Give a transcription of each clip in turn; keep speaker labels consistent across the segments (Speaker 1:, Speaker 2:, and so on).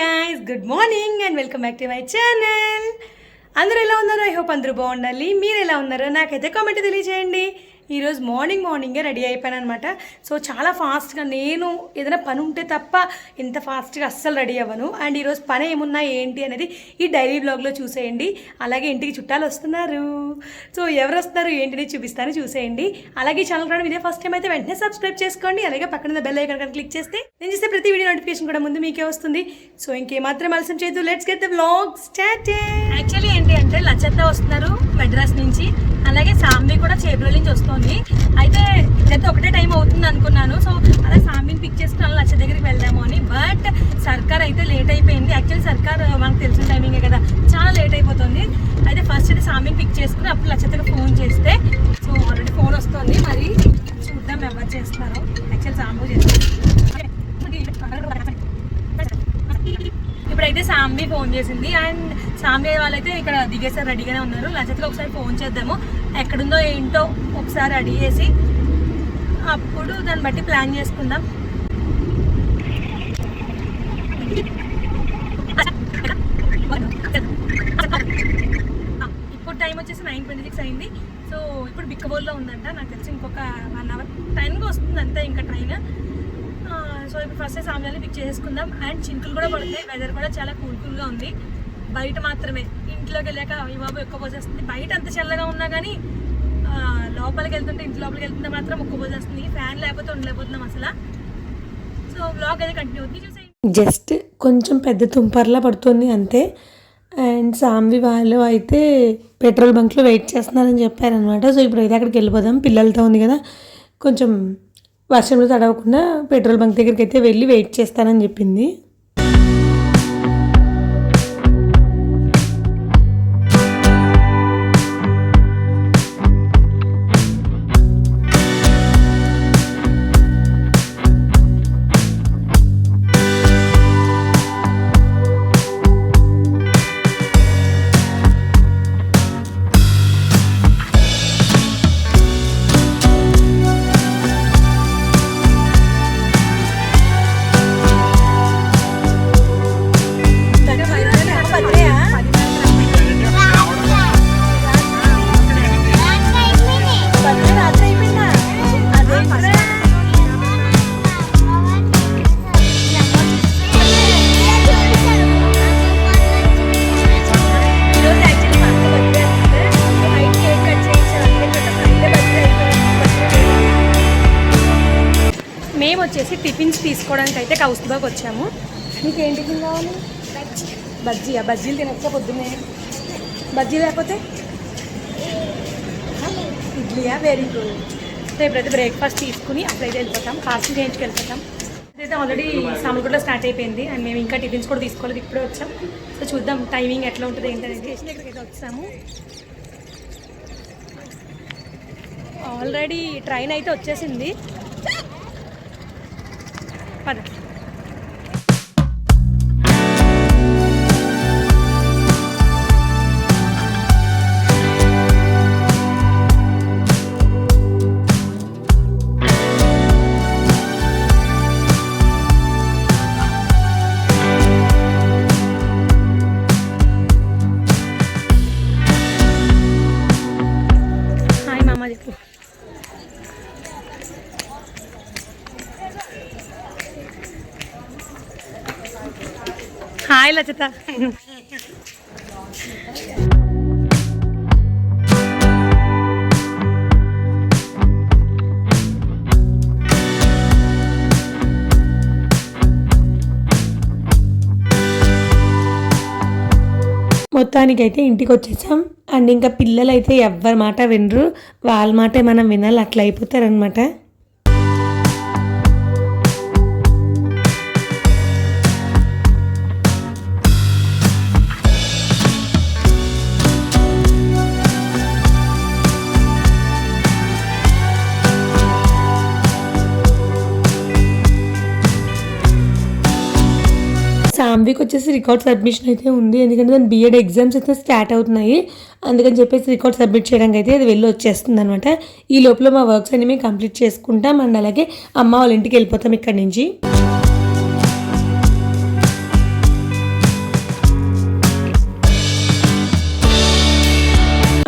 Speaker 1: Guys good morning and welcome back to my channel అందరూ ఎలా ఉన్నారో? ఐ హోప్ అందరూ బాగుండాలి. మీరు ఎలా ఉన్నారో? నాకైతే కామెంట్ తెలియజేయండి ఈరోజు మార్నింగ్ మార్నింగే రెడీ అయిపోయాను అనమాట సో చాలా ఫాస్ట్గా నేను ఏదైనా పని ఉంటే తప్ప ఇంత ఫాస్ట్గా అస్సలు రెడీ అవ్వను. అండ్ ఈరోజు పని ఏమున్నా ఏంటి అనేది ఈ డైలీ బ్లాగ్లో చూసేయండి. అలాగే ఇంటికి చుట్టాలు వస్తున్నారు. సో ఎవరు వస్తారు ఏంటిది చూపిస్తాను చూసేయండి. అలాగే ఛానల్ రావడం ఇదే ఫస్ట్ టైం అయితే వెంటనే సబ్స్క్రైబ్ చేసుకోండి. అలాగే పక్కన బెల్ ఐకన్ కనుక క్లిక్ చేస్తే నేను చేసే ప్రతి వీడియో నోటిఫికేషన్ కూడా ముందు మీకే వస్తుంది. సో ఇంకేమాత్రం ఆలస్యం చేయదు let's get the blog start actually ఏంటి అంటే లచ్చత్త వస్తున్నారు మెడ్రాస్ నుంచి. అలాగే సామ్ని కూడా చేపల నుంచి వస్తుంది. అయితే ఇద్దరితో ఒకటే టైం అవుతుంది అనుకున్నాను. సో అలా సామ్ని పిక్ చేసుకుని లచ్చ దగ్గరికి వెళ్దాము అని. బట్ సర్కార్ అయితే లేట్ అయిపోయింది. యాక్చువల్లీ సర్కార్ మనకు తెలిసిన టైమింగే కదా. చాలా లేట్ అయిపోతుంది. అయితే ఫస్ట్ అయితే సామ్ని పిక్ చేసుకుని అప్పుడు లచ్చతకు ఫోన్ చేస్తే సో ఆల్రెడీ ఫోన్ వస్తుంది మరి చూద్దాం ఎవరు చేస్తున్నారో యాక్చువల్ సాంబు చేస్తారు ఇప్పుడైతే ఫోన్ చేసింది. అండ్ సాంబి వాళ్ళైతే ఇక్కడ దిగేసారి రెడీగానే ఉన్నారు. లచ్చత్కి ఒకసారి ఫోన్ చేద్దాము. ఎక్కడుందో ఏంటో ఒకసారి అడిగేసి అప్పుడు దాన్ని బట్టి ప్లాన్ చేసుకుందాం. ఇప్పుడు టైం వచ్చేసి నైన్ ట్వంటీ సిక్స్ అయింది. సో ఇప్పుడు బిక్కబోల్లో ఉందంట. నాకు తెలిసి ఇంకొక వన్ అవర్. టైంకి వస్తుంది అంతే ఇంకా ట్రైన్. సో ఇప్పుడు ఫస్ట్ సామ్యాన్ని పిక్ చేసుకుందాం అండ్ చినుకులు కూడా పడతాయి. వెదర్ కూడా చాలా కూల్ కూల్గా ఉంది. బయట మాత్రమే. ఇంట్లోకి వెళ్ళాక ఈ బాబు ఎక్కువ పోసేస్తుంది బయట అంత చల్లగా ఉన్నా కానీ లోపలికి వెళ్తుంటే ఇంటి లోపలికి వెళ్తుంటే మాత్రం ఒక్క పోసేస్తుంది ఫ్యాన్ లేకపోతే ఉండలేకపోతున్నాం అసలు. సో బ్లాగ్ అయితే కంటిన్యూ అవుతుంది చూసే
Speaker 2: జస్ట్ కొంచెం పెద్ద తుంపర్లా పడుతుంది అంతే. అండ్ సాంబి వాళ్ళు అయితే పెట్రోల్ బంక్లో వెయిట్ చేస్తున్నారని చెప్పారనమాట సో ఇప్పుడు అయితే అక్కడికి వెళ్ళిపోదాం. పిల్లలతో ఉంది కదా. కొంచెం వర్షంలో తడవకుండా పెట్రోల్ బంక్ దగ్గరికి అయితే వెళ్ళి వెయిట్ చేస్తానని చెప్పింది.
Speaker 1: తీసుకోవడానికి అయితే కౌస్తుబాకి వచ్చాము. మీకు ఏం టిఫిన్ కావాలి బజ్జీయా బజ్జీలు తినచ్చా పొద్దున్నే? బజ్జీ లేకపోతే? ఇడ్లీయా? వెరీ గుడ్ రేపైతే బ్రేక్ఫాస్ట్ తీసుకుని అప్పుడైతే వెళ్ళిపోతాం. కాస్ట్ చేయించుకు వెళ్ళిపోతాం. అయితే ఆల్రెడీ సామర్గూడలో స్టార్ట్ అయిపోయింది. అండ్ మేము ఇంకా టిఫిన్స్ కూడా తీసుకోలేదు. ఇప్పుడే వచ్చాం. సో చూద్దాం టైమింగ్ ఎట్లా ఉంటుంది ఏంటనేది. స్టేషన్ దగ్గరికి వచ్చాము? ఆల్రెడీ ట్రైన్ అయితే వచ్చేసింది. హాయ్ లచిత.
Speaker 2: మొత్తానికైతే ఇంటికి వచ్చేసాం అండ్ ఇంకా పిల్లలు అయితే ఎవరి మాట వినరు. వాళ్ళ మాటే మనం వినాలి అట్లా అయిపోతారనమాట వీక్ వచ్చేసి రికార్డ్ సబ్మిషన్ అయితే ఉంది. ఎందుకంటే దాని బీఎడ్ ఎగ్జామ్స్ అయితే స్టార్ట్ అవుతున్నాయి. అందుకని చెప్పేసి రికార్డ్ సబ్మిట్ చేయడానికి అయితే అది వెళ్ళి వచ్చేస్తుంది అనమాట ఈ లోపల మా వర్క్స్ అన్ని మేము కంప్లీట్ చేసుకుంటాం. అండ్ అలాగే అమ్మ వాళ్ళ ఇంటికి వెళ్ళిపోతాం ఇక్కడి నుంచి.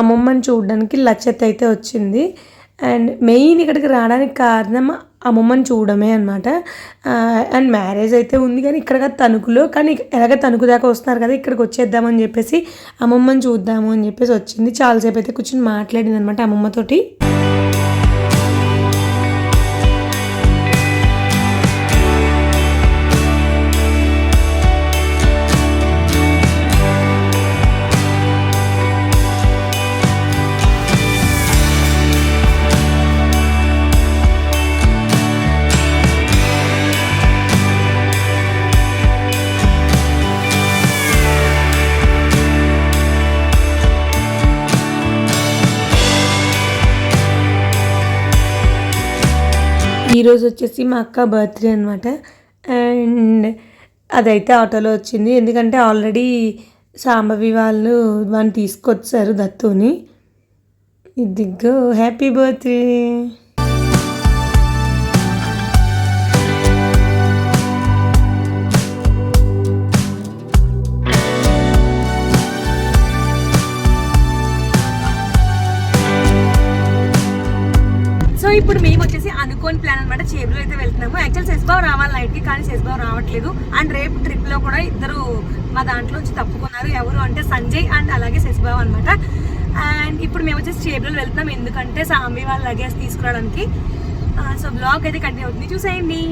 Speaker 2: అమ్మమ్మని చూడడానికి లచ్చత్ అయితే వచ్చింది. అండ్ మెయిన్ ఇక్కడికి రావడానికి కారణం అమ్మమ్మని చూడమే అనమాట అండ్ మ్యారేజ్ అయితే ఉంది కానీ ఇక్కడ తణుకులో. కానీ ఎలాగ తణుకు దాకా వస్తున్నారు కదా ఇక్కడికి వచ్చేద్దామని చెప్పేసి అమ్మమ్మని చూద్దాము అని చెప్పేసి వచ్చింది. చాలాసేపు అయితే కూర్చొని మాట్లాడింది అనమాట అమ్మమ్మతోటి ఈరోజు వచ్చేసి మా అక్క బర్త్డే అనమాట అండ్ అదైతే ఆటోలో వచ్చింది. ఎందుకంటే ఆల్రెడీ సాంబవి వాళ్ళు వాడిని తీసుకొచ్చారు దత్తుని. ఇదిగో హ్యాపీ బర్త్డే.
Speaker 1: అనుకోని ప్లాన్ అనమాట చేబులో అయితే వెళ్తున్నాము. యాక్చువల్ శశిబాబు రావాలి నైట్కి కానీ శశిబాబు రావట్లేదు. అండ్ రేపు ట్రిప్లో కూడా ఇద్దరు మా దాంట్లో నుంచి తప్పుకున్నారు. ఎవరు అంటే సంజయ్ అండ్ అలాగే శశిబాబు అనమాట అండ్ ఇప్పుడు మేము వచ్చేసి చేబులో వెళ్తున్నాం. ఎందుకంటే సాంబి వాళ్ళ లగేజ్ తీసుకురావడానికి. Uh, సో బ్లాగ్ అయితే కంటిన్యూ అవుతుంది. చూసేయండి.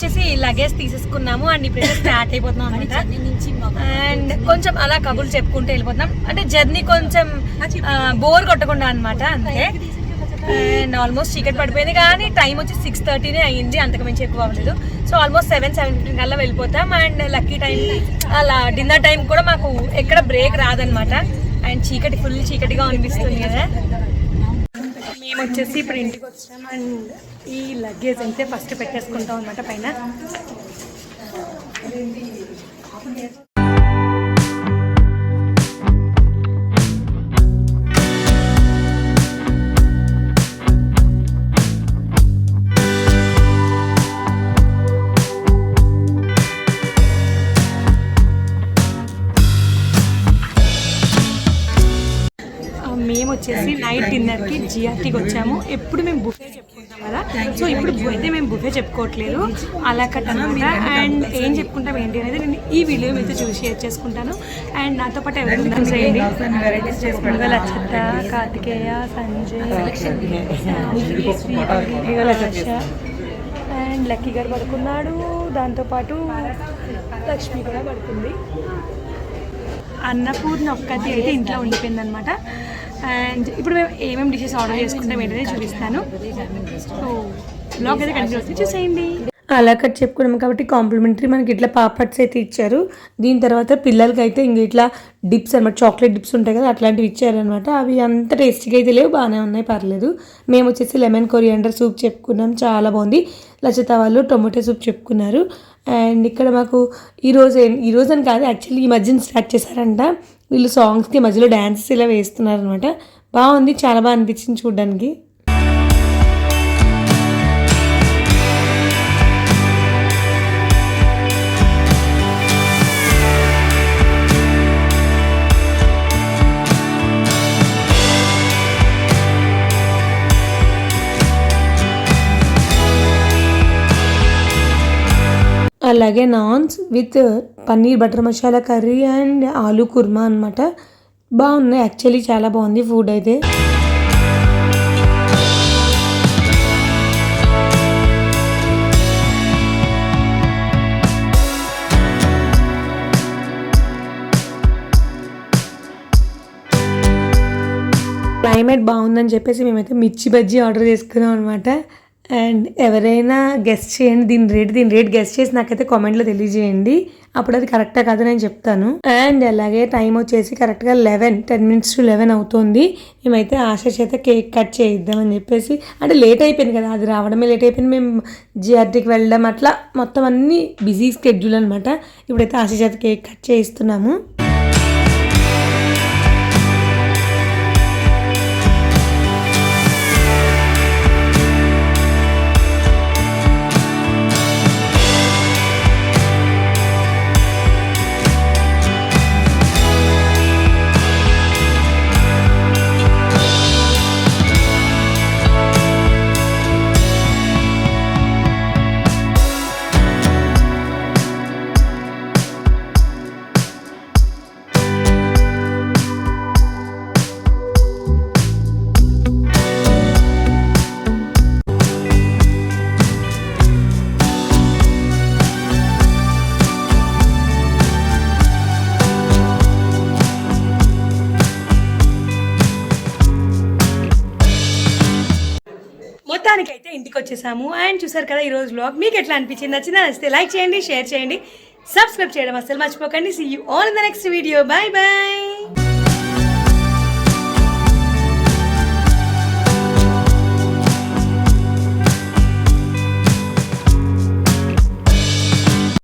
Speaker 1: వచ్చేసి లగేజ్ తీసేసుకున్నాము. అండ్ ఇప్పుడైతే స్టార్ట్ అయిపోతున్నాం అనమాట అండ్ కొంచెం అలా కబుర్లు చెప్పుకుంటూ వెళ్ళిపోతున్నాం. అంటే జర్నీ కొంచెం బోర్ కొట్టకుండా అన్నమాట అంతే. అండ్ ఆల్మోస్ట్ చీకటి పడిపోయింది. కానీ టైం వచ్చి సిక్స్ థర్టీనే అయ్యింది. అంతకు మించి ఎక్కువ అవ్వలేదు. So almost seven seven fifteen కల్లా వెళ్ళిపోతాం. అండ్ లక్కీ టైం అలా డిన్నర్ టైం కూడా మాకు ఎక్కడ బ్రేక్ రాదనమాట అండ్ చీకటి ఫుల్ చీకటిగా అనిపిస్తుంది కదా. మేము వచ్చేసి ఇప్పుడు ఇంటికి వచ్చాం అండ్ ఈ లగేజ్ అయితే ఫస్ట్ పెట్టేసుకుంటాం అనమాట పైన. మేము వచ్చేసి నైట్ డిన్నర్కి జిఆర్టీకి వచ్చాము. ఎప్పుడు మేము బుఫే చెప్పుకుంటాం కదా. సో ఇప్పుడు అయితే మేము బుఫే చెప్పుకోవట్లేదు. అలా కట్ అనమాట అండ్ ఏం చెప్పుకుంటాం ఏంటి అనేది నేను ఈ వీడియో మీతో చూసి షేర్ చేసుకుంటాను. అండ్ నాతో పాటు ఎవరు చేయండి ఇవాళ కార్తికేయ సంజయ్ లక్ష అండ్ లక్కీ గారు పడుకున్నాడు. దాంతోపాటు లక్ష్మి కూడా పడుకుంది. అన్నపూర్ణ ఒక్కటి అయితే ఇంట్లో ఉండిపోయింది అనమాట అండ్ ఇప్పుడు మేము ఏమేమి డిషెస్ ఆర్డర్ చేసుకుంటాం ఏంటనే చూపిస్తాను. సో బ్లాగ్ అయితే కంటిన్యూ అవుతుంది చూసేయండి.
Speaker 2: అలా కట్ చెప్పుకున్నాం కాబట్టి కాంప్లిమెంటరీ మనకి ఇట్లా పాపట్స్ అయితే ఇచ్చారు. దీని తర్వాత పిల్లలకి అయితే ఇంక ఇట్లా డిప్స్ అనమాట చాక్లెట్ డిప్స్ ఉంటాయి కదా అట్లాంటివి ఇచ్చారనమాట అవి అంత టేస్టీగా అయితే లేవు బాగానే ఉన్నాయి పర్లేదు. మేము వచ్చేసి లెమన్ కొరియాండర్ సూప్ చెప్పుకున్నాం చాలా బాగుంది. లచిత వాళ్ళు టొమాటో సూప్ చెప్పుకున్నారు. అండ్ ఇక్కడ మాకు ఈరోజు ఈరోజు ఈ అని కాదు యాక్చువల్లీ ఈ మధ్యన స్టార్ట్ చేశారంట. వీళ్ళు సాంగ్స్కి మధ్యలో డ్యాన్సెస్ ఇలా వేస్తున్నారు అనమాట బాగుంది చాలా బాగా అనిపించింది చూడడానికి. అలాగే naans with paneer butter masala curry and aloo kurma అనమాట బాగున్నాయి. యాక్చువల్లీ చాలా బాగుంది ఫుడ్ అయితే. క్లైమేట్ బాగుందని చెప్పేసి మేమైతే మిర్చి బజ్జీ ఆర్డర్ చేసుకున్నాం అనమాట అండ్ ఎవరైనా గెస్ట్ చేయండి దీని రేట్ దీని రేట్ గెస్ట్ చేసి నాకైతే కామెంట్లో తెలియజేయండి. అప్పుడు అది కరెక్టా కాదు నేను చెప్తాను. అండ్ అలాగే టైం వచ్చేసి కరెక్ట్గా eleven ten minutes to eleven అవుతుంది. మేమైతే ఆశ చేత కేక్ కట్ చేయిద్దామని చెప్పేసి అంటే లేట్ అయిపోయింది కదా అది రావడమే లేట్ అయిపోయింది. మేము జిఆర్టీకి వెళ్ళడం అట్లా మొత్తం అన్ని బిజీ స్కెడ్యూల్ అనమాట. ఇప్పుడైతే ఆశ చేత కేక్ కట్ చేయిస్తున్నాము.
Speaker 1: మొత్తానికైతే ఇంటికి వచ్చేసాము. అండ్ చూసారు కదా ఈ రోజు బ్లాగ్ మీకు ఎట్లా అనిపించింది? నచ్చిందా? నచ్చితే లైక్ చేయండి షేర్ చేయండి. సబ్స్క్రైబ్ చేయడం అసలు మర్చిపోకండి. See you all in the next video bye bye